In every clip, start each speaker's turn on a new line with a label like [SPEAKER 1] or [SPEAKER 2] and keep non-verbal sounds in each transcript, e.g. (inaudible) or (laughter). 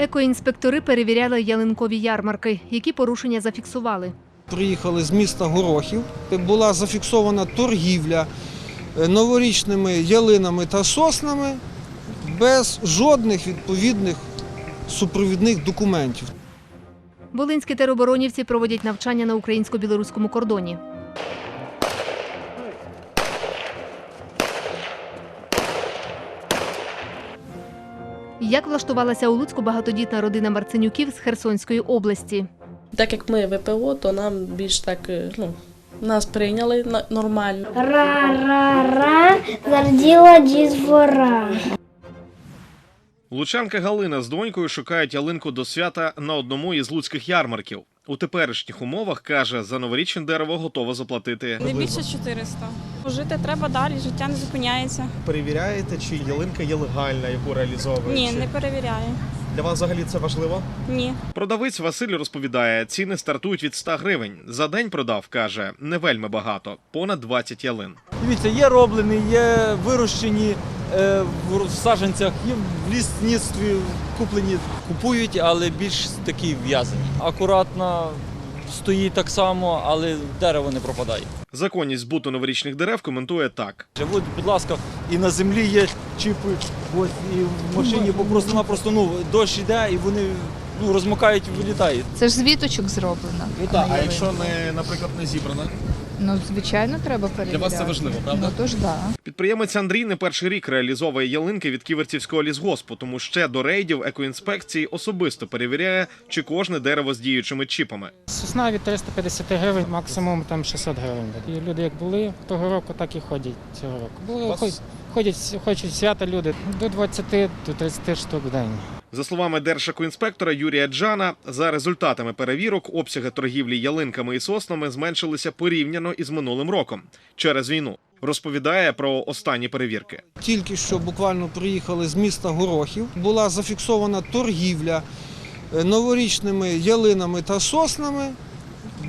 [SPEAKER 1] Екоінспектори перевіряли ялинкові ярмарки, які порушення зафіксували.
[SPEAKER 2] Приїхали з міста Горохів. Була зафіксована торгівля е, новорічними ялинами та соснами без жодних відповідних супровідних документів.
[SPEAKER 1] Волинські тероборонівці проводять навчання на українсько-білоруському кордоні. Як влаштувалася у Луцьку багатодітна родина Марценюків з Херсонської області?
[SPEAKER 3] Так як ми ВПО, то нам більш так е, ну, нас прийняли на- нормально.
[SPEAKER 4] Ра-ра-ра, зарділа дізвора.
[SPEAKER 5] Лучанка Галина з донькою шукають ялинку до свята на одному із луцьких ярмарків. У теперішніх умовах каже, за новорічне дерево готова заплатити.
[SPEAKER 6] Не більше 400. Жити треба далі, життя не зупиняється.
[SPEAKER 7] перевіряєте, чи ялинка є легальна, яку реалізовують?
[SPEAKER 6] Ні, не перевіряю.
[SPEAKER 7] Для вас взагалі це важливо?
[SPEAKER 6] Ні.
[SPEAKER 5] Продавець Василь розповідає, ціни стартують від 100 гривень. За день продав, каже, не вельми багато, понад 20 ялин.
[SPEAKER 8] Дивіться, є роблені, є вирощені в в саджанцях, є в лісництві куплені, купують, але більш такі в'язані. Акуратно стоїть так само, але дерево не пропадає.
[SPEAKER 5] Законність збуту новорічних дерев коментує так.
[SPEAKER 8] От, будь ласка, і на землі є чіпи, ось і в машині просто-напросто ну, дощ йде і вони ну, розмокають і вилітають.
[SPEAKER 9] Це ж з віточок зроблено.
[SPEAKER 7] Ну так, а якщо не, наприклад, не зібрана?
[SPEAKER 9] Ну, звичайно, треба перевіряти.
[SPEAKER 7] Для вас це важливо, правда?
[SPEAKER 9] Ну, то ж да.
[SPEAKER 5] Підприємець Андрій не перший рік реалізовує ялинки від Ківерцівського лісгоспу, тому ще до рейдів екоінспекції особисто перевіряє, чи кожне дерево з діючими чіпами.
[SPEAKER 10] Сосна від 350 гривень, максимум там 600 гривень. І люди як були того року, так і ходять цього року. Були,
[SPEAKER 7] Вас-
[SPEAKER 10] ходять, хочуть свята люди до 20 до 30 штук в день.
[SPEAKER 5] За словами держекоінспектора Юрія Джана, за результатами перевірок обсяги торгівлі ялинками і соснами зменшилися порівняно із минулим роком через війну. Розповідає про останні перевірки.
[SPEAKER 2] Тільки що буквально приїхали з міста Горохів. Була зафіксована торгівля е, новорічними ялинами та соснами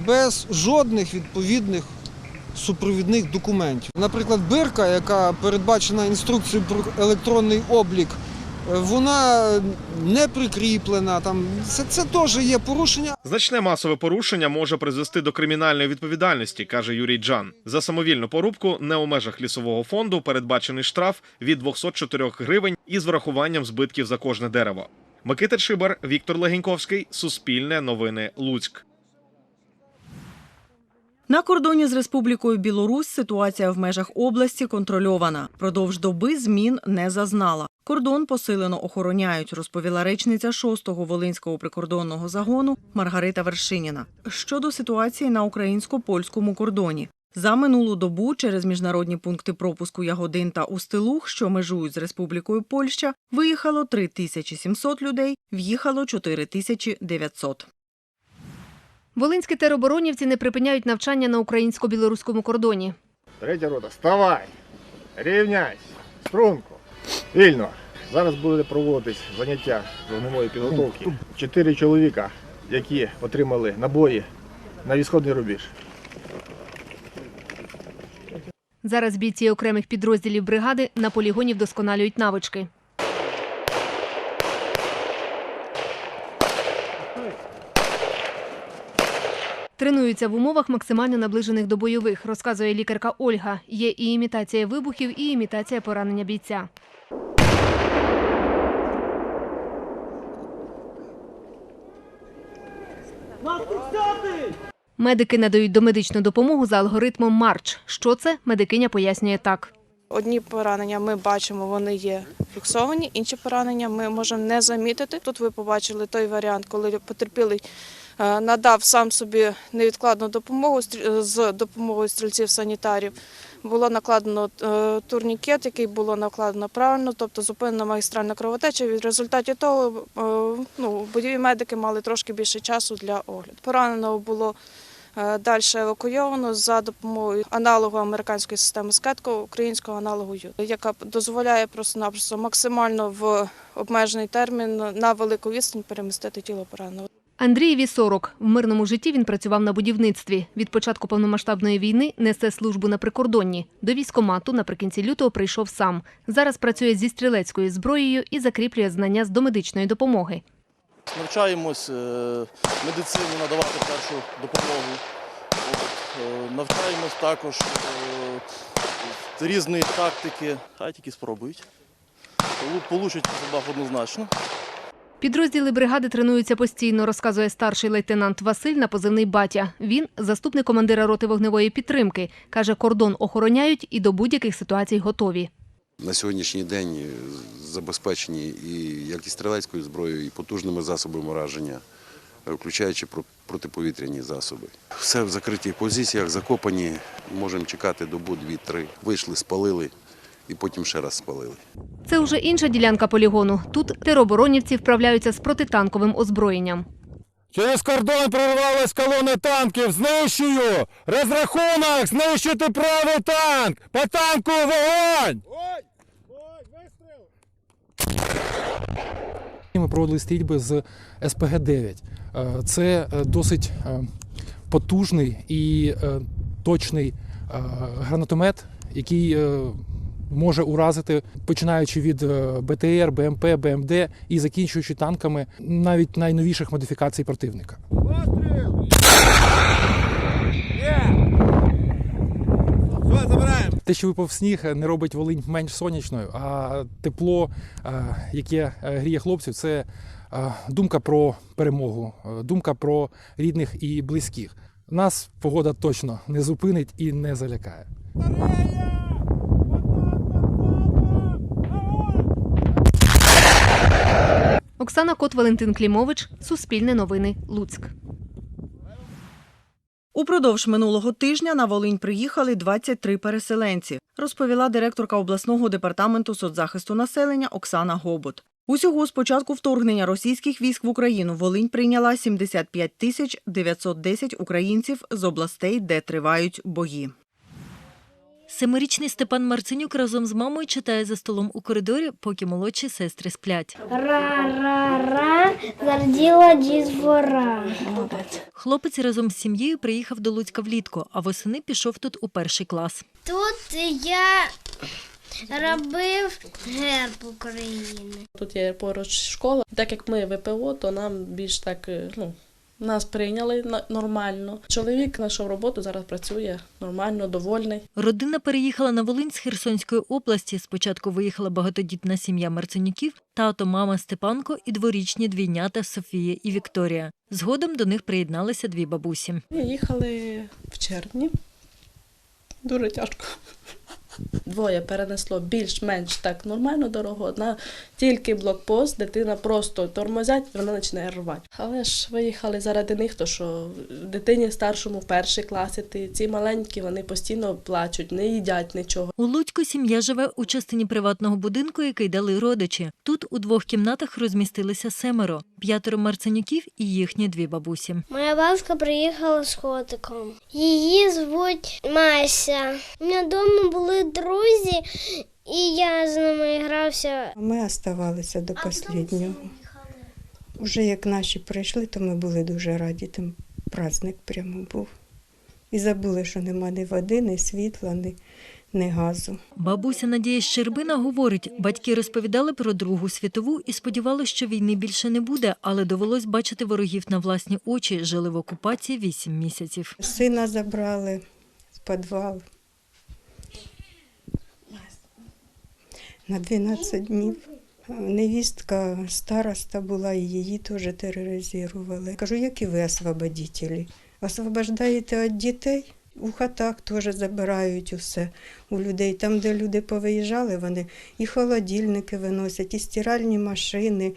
[SPEAKER 2] без жодних відповідних супровідних документів. Наприклад, бирка, яка передбачена інструкцією про електронний облік, вона не прикріплена. Там це, це теж є порушення.
[SPEAKER 5] Значне масове порушення може призвести до кримінальної відповідальності, каже Юрій Джан. За самовільну порубку не у межах лісового фонду передбачений штраф від 204 гривень із врахуванням збитків за кожне дерево. Микита Чибар, Віктор Легеньковський, Суспільне новини Луцьк.
[SPEAKER 11] На кордоні з Республікою Білорусь ситуація в межах області контрольована. Продовж доби змін не зазнала. Кордон посилено охороняють, розповіла речниця 6-го Волинського прикордонного загону Маргарита Вершиніна. Щодо ситуації на українсько-польському кордоні. За минулу добу через міжнародні пункти пропуску Ягодин та Устилух, що межують з Республікою Польща, виїхало 3700 людей, в'їхало 4900.
[SPEAKER 1] Волинські тероборонівці не припиняють навчання на українсько-білоруському кордоні.
[SPEAKER 12] Третя рота, вставай, рівняйся, струнку, вільно. Зараз буде проводитись заняття з вогневої підготовки. Чотири чоловіка, які отримали набої на відсходний рубіж.
[SPEAKER 1] Зараз бійці окремих підрозділів бригади на полігоні вдосконалюють навички. Тренуються в умовах максимально наближених до бойових, розказує лікарка Ольга. Є і імітація вибухів, і імітація поранення бійця. Медики надають домедичну допомогу за алгоритмом Марч. Що це? Медикиня пояснює так.
[SPEAKER 6] Одні поранення ми бачимо, вони є фіксовані, інші поранення ми можемо не замітити. Тут ви побачили той варіант, коли потерпілий надав сам собі невідкладну допомогу стрі- з допомогою стрільців-санітарів. Було накладено е, турнікет, який було накладено правильно, тобто зупинена магістральна кровотеча. В результаті того е, ну, бойові медики мали трошки більше часу для огляду. Пораненого було Е, Далі евакуйовано за допомогою аналогу американської системи СКЕТКО, українського аналогу ЮД, яка дозволяє просто-напросто максимально в обмежений термін на велику відстань перемістити тіло пораненого.
[SPEAKER 1] Андрієві 40. В мирному житті він працював на будівництві. Від початку повномасштабної війни несе службу на прикордонні. До військомату наприкінці лютого прийшов сам. Зараз працює зі стрілецькою зброєю і закріплює знання з домедичної допомоги.
[SPEAKER 13] Навчаємось е, медицині надавати першу допомогу. Е, Навчаємось також е, різної тактики. Хай тільки спробують. Полу- Получать по зубах однозначно.
[SPEAKER 1] Підрозділи бригади тренуються постійно, розказує старший лейтенант Василь на позивний батя. Він заступник командира роти вогневої підтримки. Каже, кордон охороняють і до будь-яких ситуацій готові.
[SPEAKER 14] На сьогоднішній день забезпечені і як і стрілецькою зброєю, і потужними засобами ураження, включаючи протиповітряні засоби. Все в закритих позиціях, закопані, можемо чекати добу, дві-три. Вийшли, спалили і потім ще раз спалили.
[SPEAKER 1] Це вже інша ділянка полігону. Тут тероборонівці вправляються з протитанковим озброєнням.
[SPEAKER 15] Через кордон прорвалась колона танків. Знищую! Розрахунок! Знищити правий танк! По танку вогонь!
[SPEAKER 10] Ми проводили стрільби з СПГ-9. Е, Це е, досить е, потужний і точний гранатомет, який може уразити, починаючи від е, БТР, БМП, БМД і закінчуючи танками навіть найновіших модифікацій противника. Те, що випав сніг, не робить Волинь менш сонячною, а тепло, е, яке е, гріє хлопців, це думка про перемогу, думка про рідних і близьких. Нас погода точно не зупинить і не залякає.
[SPEAKER 1] Оксана Кот, Валентин Клімович, Суспільне новини, Луцьк.
[SPEAKER 11] Упродовж минулого тижня на Волинь приїхали 23 переселенці, розповіла директорка обласного департаменту соцзахисту населення Оксана Гобот. Усього з початку вторгнення російських військ в Україну Волинь прийняла 75 тисяч 910 українців з областей, де тривають бої.
[SPEAKER 16] Семирічний Степан Марценюк разом з мамою читає за столом у коридорі, поки молодші сестри сплять.
[SPEAKER 4] Ра-ра-ра, зарділа дізвора.
[SPEAKER 16] Хлопець разом з сім'єю приїхав до Луцька влітку, а восени пішов тут у перший клас.
[SPEAKER 4] Тут я робив герб України.
[SPEAKER 3] Тут є поруч школа. Так як ми ВПО, то нам більш так е, ну, нас прийняли нормально. Чоловік знайшов роботу, зараз працює нормально, довольний.
[SPEAKER 16] Родина переїхала на Волинь з Херсонської області. Спочатку виїхала багатодітна сім'я Марценюків, тато, мама Степанко і дворічні двійнята Софія і Вікторія. Згодом до них приєдналися дві бабусі.
[SPEAKER 3] Ми їхали в червні. Дуже тяжко. Двоє перенесло більш-менш так нормальну дорогу. Одна тільки блокпост, дитина просто тормозять, вона починає рвати. Але ж виїхали заради них, то що дитині старшому перший клас іти, ці маленькі, вони постійно плачуть, не їдять нічого.
[SPEAKER 16] У Луцьку сім'я живе у частині приватного будинку, який дали родичі. Тут у двох кімнатах розмістилися семеро, п'ятеро Марценюків і їхні дві бабусі.
[SPEAKER 4] Моя бабушка приїхала з котиком. Її звуть Мася. У мене вдома були друзі, і я з ними грався.
[SPEAKER 17] Ми оставалися до останнього. Уже як наші прийшли, то ми були дуже раді. Там праздник прямо був. І забули, що нема ні води, ні світла, ні, ні газу.
[SPEAKER 16] Бабуся Надія Щербина говорить, батьки розповідали про Другу світову і сподівалися, що війни більше не буде, але довелось бачити ворогів на власні очі. Жили в окупації вісім місяців.
[SPEAKER 17] Сина забрали в підвал на 12 днів. Невістка староста була, і її теж тероризували. Кажу, які ви освободителі? Освобождаєте від дітей? У хатах теж забирають усе у людей. Там, де люди повиїжджали, вони і холодильники виносять, і стиральні машини,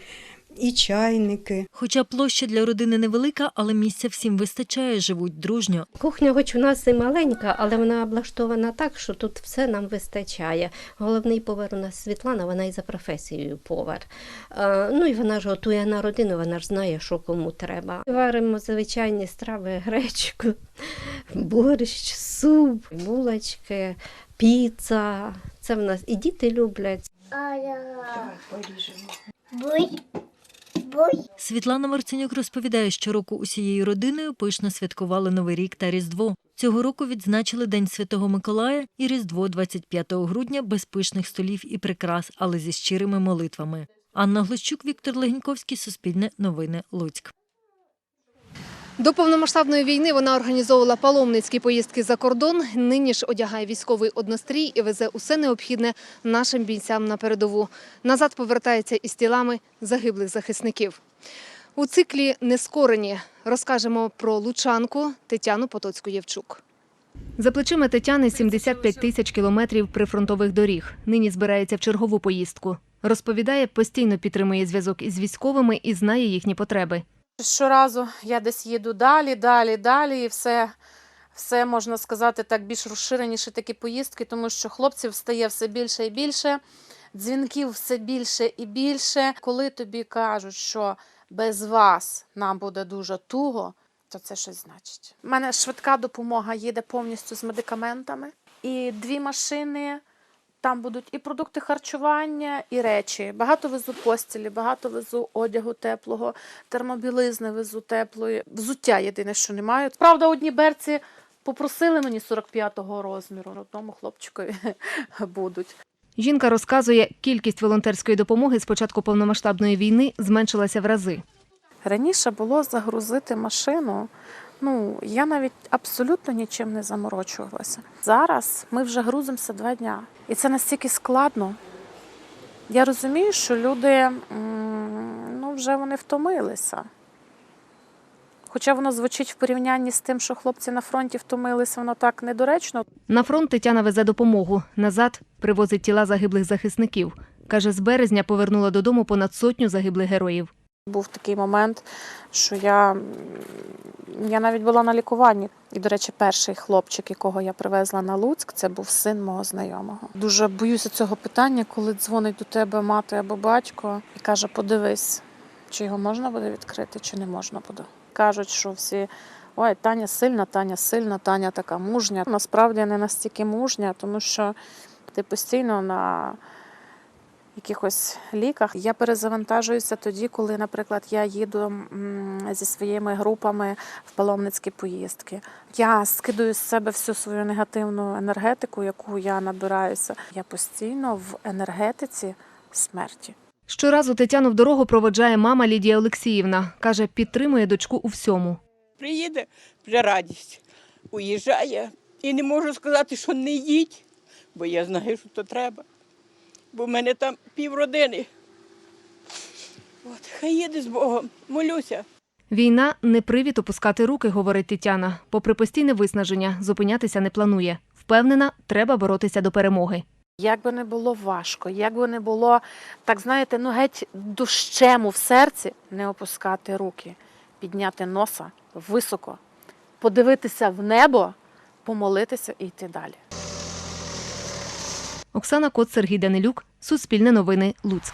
[SPEAKER 17] і чайники.
[SPEAKER 16] Хоча площа для родини невелика, але місця всім вистачає, живуть дружньо.
[SPEAKER 18] Кухня, хоч у нас і маленька, але вона облаштована так, що тут все нам вистачає. Головний повар у нас Світлана, вона і за професією повар. Ну і вона ж готує на родину, вона ж знає, що кому треба. Варимо звичайні страви, (laughs) гречку, борщ, суп, булочки, піца. Це в нас і діти люблять.
[SPEAKER 4] Буй. Буй.
[SPEAKER 16] Світлана Марценюк розповідає, що року усією родиною пишно святкували Новий рік та Різдво. Цього року відзначили День Святого Миколая і Різдво 25 грудня без пишних столів і прикрас, але зі щирими молитвами. Анна Глущук, Віктор Легіньковський, Суспільне новини, Луцьк.
[SPEAKER 1] До повномасштабної війни вона організовувала паломницькі поїздки за кордон. Нині ж одягає військовий однострій і везе усе необхідне нашим бійцям на передову. Назад повертається із тілами загиблих захисників. У циклі Нескорені розкажемо про лучанку Тетяну Потоцьку-Євчук. За плечима Тетяни 75 тисяч кілометрів прифронтових доріг. Нині збирається в чергову поїздку. Розповідає, постійно підтримує зв'язок із військовими і знає їхні потреби.
[SPEAKER 19] Щоразу я десь їду далі, далі, далі, і все, все можна сказати так більш розширеніші такі поїздки, тому що хлопців стає все більше і більше, дзвінків все більше і більше. Коли тобі кажуть, що без вас нам буде дуже туго, то це щось значить. У мене швидка допомога їде повністю з медикаментами, і дві машини. Там будуть і продукти харчування, і речі. Багато везу постілі, багато везу одягу теплого, термобілизни везу теплої. Взуття єдине, що не маю. Правда, одні берці попросили мені 45-го розміру, одному хлопчикові (laughs) будуть.
[SPEAKER 1] Жінка розказує, кількість волонтерської допомоги з початку повномасштабної війни зменшилася в рази.
[SPEAKER 19] Раніше було загрузити машину. Ну, я навіть абсолютно нічим не заморочувалася. Зараз ми вже грузимося два дня. І це настільки складно. Я розумію, що люди ну, вже вони втомилися. Хоча воно звучить в порівнянні з тим, що хлопці на фронті втомилися, воно так недоречно.
[SPEAKER 1] На фронт Тетяна везе допомогу. Назад привозить тіла загиблих захисників. Каже, з березня повернула додому понад сотню загиблих героїв.
[SPEAKER 19] Був такий момент, що я, я навіть була на лікуванні. І, до речі, перший хлопчик, якого я привезла на Луцьк, це був син мого знайомого. Дуже боюся цього питання, коли дзвонить до тебе мати або батько і каже: подивись, чи його можна буде відкрити, чи не можна буде. Кажуть, що всі. Ой, Таня сильна, Таня сильна, Таня така мужня. Насправді не настільки мужня, тому що ти постійно на якихось ліках. Я перезавантажуюся тоді, коли, наприклад, я їду зі своїми групами в паломницькі поїздки. Я скидаю з себе всю свою негативну енергетику, яку я набираюся. Я постійно в енергетиці смерті.
[SPEAKER 1] Щоразу Тетяну в дорогу проводжає мама Лідія Олексіївна. Каже, підтримує дочку у всьому.
[SPEAKER 20] Приїде вже радість. Уїжджає. І не можу сказати, що не їдь, бо я знаю, що то треба. Бо в мене там півродини. От, хай їде з Богом, молюся.
[SPEAKER 1] Війна не привід опускати руки, говорить Тетяна. Попри постійне виснаження, зупинятися не планує. Впевнена, треба боротися до перемоги.
[SPEAKER 19] Як би не було важко, як би не було, так знаєте, ну геть дощему в серці, не опускати руки, підняти носа високо, подивитися в небо, помолитися і йти далі.
[SPEAKER 1] Оксана Кот, Сергій Данилюк, Суспільне новини, Луцьк.